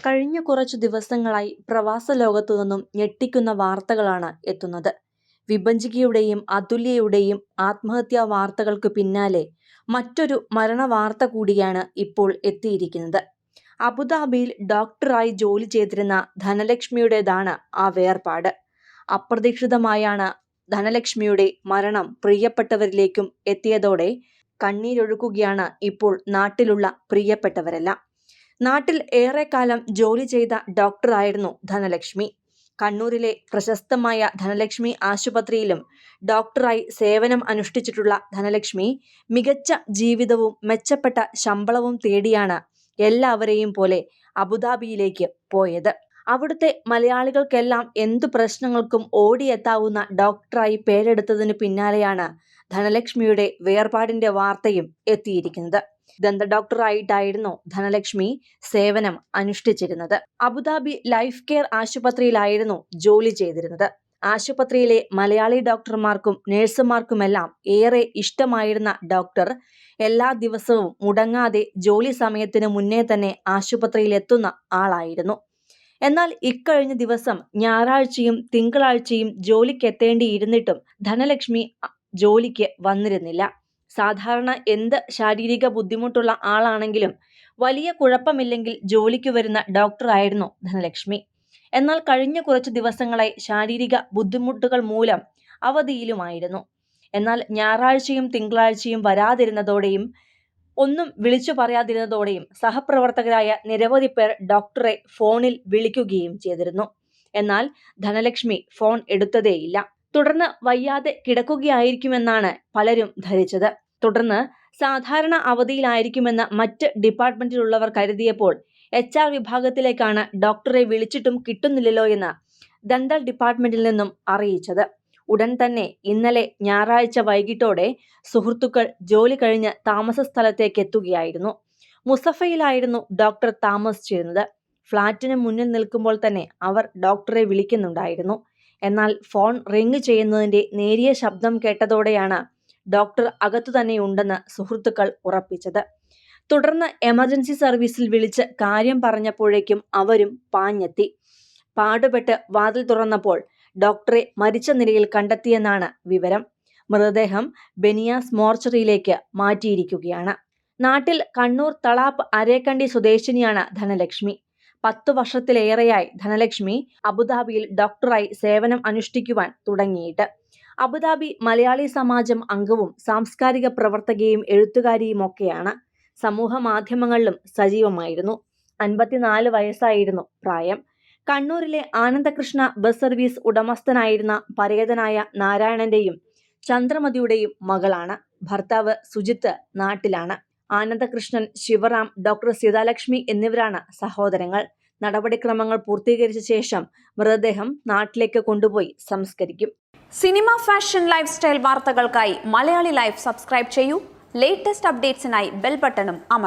കഴിഞ്ഞ കുറച്ചു ദിവസങ്ങളായി പ്രവാസ ലോകത്തു നിന്നും ഞെട്ടിക്കുന്ന വാർത്തകളാണ് എത്തുന്നത്. വിഭജികയുടെയും അതുല്യയുടെയും ആത്മഹത്യാ വാർത്തകൾക്ക് പിന്നാലെ മറ്റൊരു മരണ വാർത്ത കൂടിയാണ് ഇപ്പോൾ എത്തിയിരിക്കുന്നത്. അബുദാബിയിൽ ഡോക്ടറായി ജോലി ചെയ്തിരുന്ന ധനലക്ഷ്മിയുടേതാണ് ആ വേർപാട്. അപ്രതീക്ഷിതമായാണ് ധനലക്ഷ്മിയുടെ മരണം പ്രിയപ്പെട്ടവരിലേക്കും എത്തിയതോടെ കണ്ണീരൊഴുക്കുകയാണ് ഇപ്പോൾ നാട്ടിലുള്ള പ്രിയപ്പെട്ടവരെല്ലാം. നാട്ടിൽ ഏറെക്കാലം ജോലി ചെയ്ത ഡോക്ടറായിരുന്നു ധനലക്ഷ്മി. കണ്ണൂരിലെ പ്രശസ്തമായ ധനലക്ഷ്മി ആശുപത്രിയിലും ഡോക്ടറായി സേവനം അനുഷ്ഠിച്ചിട്ടുള്ള ധനലക്ഷ്മി മികച്ച ജീവിതവും മെച്ചപ്പെട്ട ശമ്പളവും തേടിയാണ് എല്ലാവരെയും പോലെ അബുദാബിയിലേക്ക് പോയത്. അവിടുത്തെ മലയാളികൾക്കെല്ലാം എന്തു പ്രശ്നങ്ങൾക്കും ഓടിയെത്താവുന്ന ഡോക്ടറായി പേരെടുത്തതിന് പിന്നാലെയാണ് ധനലക്ഷ്മിയുടെ വേർപാടിന്റെ വാർത്തയും എത്തിയിരിക്കുന്നത്. ദന്ത ഡോക്ടറായിട്ടായിരുന്നു ധനലക്ഷ്മി സേവനം അനുഷ്ഠിച്ചിരുന്നത്. അബുദാബി ലൈഫ് കെയർ ആശുപത്രിയിലായിരുന്നു ജോലി ചെയ്തിരുന്നത്. ആശുപത്രിയിലെ മലയാളി ഡോക്ടർമാർക്കും നഴ്സുമാർക്കുമെല്ലാം ഏറെ ഇഷ്ടമായിരുന്ന ഡോക്ടർ എല്ലാ ദിവസവും മുടങ്ങാതെ ജോലി സമയത്തിന് മുന്നേ തന്നെ ആശുപത്രിയിൽ എത്തുന്ന ആളായിരുന്നു. എന്നാൽ ഇക്കഴിഞ്ഞ ദിവസം ഞായറാഴ്ചയും തിങ്കളാഴ്ചയും ജോലിക്കെത്തേണ്ടിയിരുന്നിട്ടും ധനലക്ഷ്മി ജോലിക്ക് വന്നിരുന്നില്ല. സാധാരണ എന്ത് ശാരീരിക ബുദ്ധിമുട്ടുള്ള ആളാണെങ്കിലും വലിയ കുഴപ്പമില്ലെങ്കിൽ ജോലിക്ക് വരുന്ന ഡോക്ടറായിരുന്നു ധനലക്ഷ്മി. എന്നാൽ കഴിഞ്ഞ കുറച്ച് ദിവസങ്ങളായി ശാരീരിക ബുദ്ധിമുട്ടുകൾ മൂലം അവധിയിലുമായിരുന്നു. എന്നാൽ ഞായറാഴ്ചയും തിങ്കളാഴ്ചയും വരാതിരുന്നതോടെയും ഒന്നും വിളിച്ചു പറയാതിരുന്നതോടെയും സഹപ്രവർത്തകരായ നിരവധി പേർ ഡോക്ടറെ ഫോണിൽ വിളിക്കുകയും ചെയ്തിരുന്നു. എന്നാൽ ധനലക്ഷ്മി ഫോൺ എടുത്തതേയില്ല. തുടർന്ന് വയ്യാതെ കിടക്കുകയായിരിക്കുമെന്നാണ് പലരും ധരിച്ചത്. തുടർന്ന് സാധാരണ അവധിയിലായിരിക്കുമെന്ന് മറ്റ് ഡിപ്പാർട്ട്മെന്റിലുള്ളവർ കരുതിയപ്പോൾ എച്ച് ആർ വിഭാഗത്തിലേക്കാണ് ഡോക്ടറെ വിളിച്ചിട്ടും കിട്ടുന്നില്ലല്ലോ എന്ന് ദന്തൽ ഡിപ്പാർട്ട്മെന്റിൽ നിന്നും അറിയിച്ചത്. ഉടൻ തന്നെ ഇന്നലെ ഞായറാഴ്ച വൈകിട്ടോടെ സുഹൃത്തുക്കൾ ജോലി കഴിഞ്ഞ് താമസ സ്ഥലത്തേക്ക് എത്തുകയായിരുന്നു. മുസഫയിലായിരുന്നു ഡോക്ടർ താമസിച്ചിരുന്നത് ഫ്ളാറ്റിന് മുന്നിൽ നിൽക്കുമ്പോൾ തന്നെ അവർ ഡോക്ടറെ വിളിക്കുന്നുണ്ടായിരുന്നു. എന്നാൽ ഫോൺ റിങ് ചെയ്യുന്നതിന്റെ നേരിയ ശബ്ദം കേട്ടതോടെയാണ് ഡോക്ടർ അകത്തു തന്നെ ഉണ്ടെന്ന് സുഹൃത്തുക്കൾ ഉറപ്പിച്ചത്. തുടർന്ന് എമർജൻസി സർവീസിൽ വിളിച്ച് കാര്യം പറഞ്ഞപ്പോഴേക്കും അവരും പാഞ്ഞെത്തി. പാടുപെട്ട് വാതിൽ തുറന്നപ്പോൾ ഡോക്ടറെ മരിച്ച നിലയിൽ കണ്ടെത്തിയെന്നാണ് വിവരം. മൃതദേഹം ബെനിയാസ് മോർച്ചറിയിലേക്ക് മാറ്റിയിരിക്കുകയാണ്. നാട്ടിൽ കണ്ണൂർ തളാപ്പ് അരേക്കണ്ടി സ്വദേശിനിയാണ് ധനലക്ഷ്മി. പത്തു വർഷത്തിലേറെയായി ധനലക്ഷ്മി അബുദാബിയിൽ ഡോക്ടറായി സേവനം അനുഷ്ഠിക്കുവാൻ തുടങ്ങിയിട്ട്. അബുദാബി മലയാളി സമാജം അംഗവും സാംസ്കാരിക പ്രവർത്തകയും എഴുത്തുകാരിയുമൊക്കെയാണ്. സമൂഹ മാധ്യമങ്ങളിലും സജീവമായിരുന്നു. അൻപത്തിനാല് വയസ്സായിരുന്നു പ്രായം. കണ്ണൂരിലെ ആനന്ദകൃഷ്ണ ബസ് സർവീസ് ഉടമസ്ഥനായിരുന്ന പരേതനായ നാരായണന്റെയും ചന്ദ്രമതിയുടെയും മകളാണ്. ഭർത്താവ് സുജിത്ത് നാട്ടിലാണ്. ആനന്ദകൃഷ്ണൻ ശിവറാം ഡോക്ടർ സീതാലക്ഷ്മി എന്നിവരാണ് സഹോദരങ്ങൾ. നടപടിക്രമങ്ങൾ പൂർത്തീകരിച്ച ശേഷം മൃതദേഹം നാട്ടിലേക്ക് കൊണ്ടുപോയി സംസ്കരിക്കും. സിനിമ ഫാഷൻ ലൈഫ് സ്റ്റൈൽ വാർത്തകൾക്കായി മലയാളി ലൈഫ് സബ്സ്ക്രൈബ് ചെയ്യൂ. ലേറ്റസ്റ്റ് അപ്ഡേറ്റ്സിനായി ബെൽ ബട്ടണും അമർ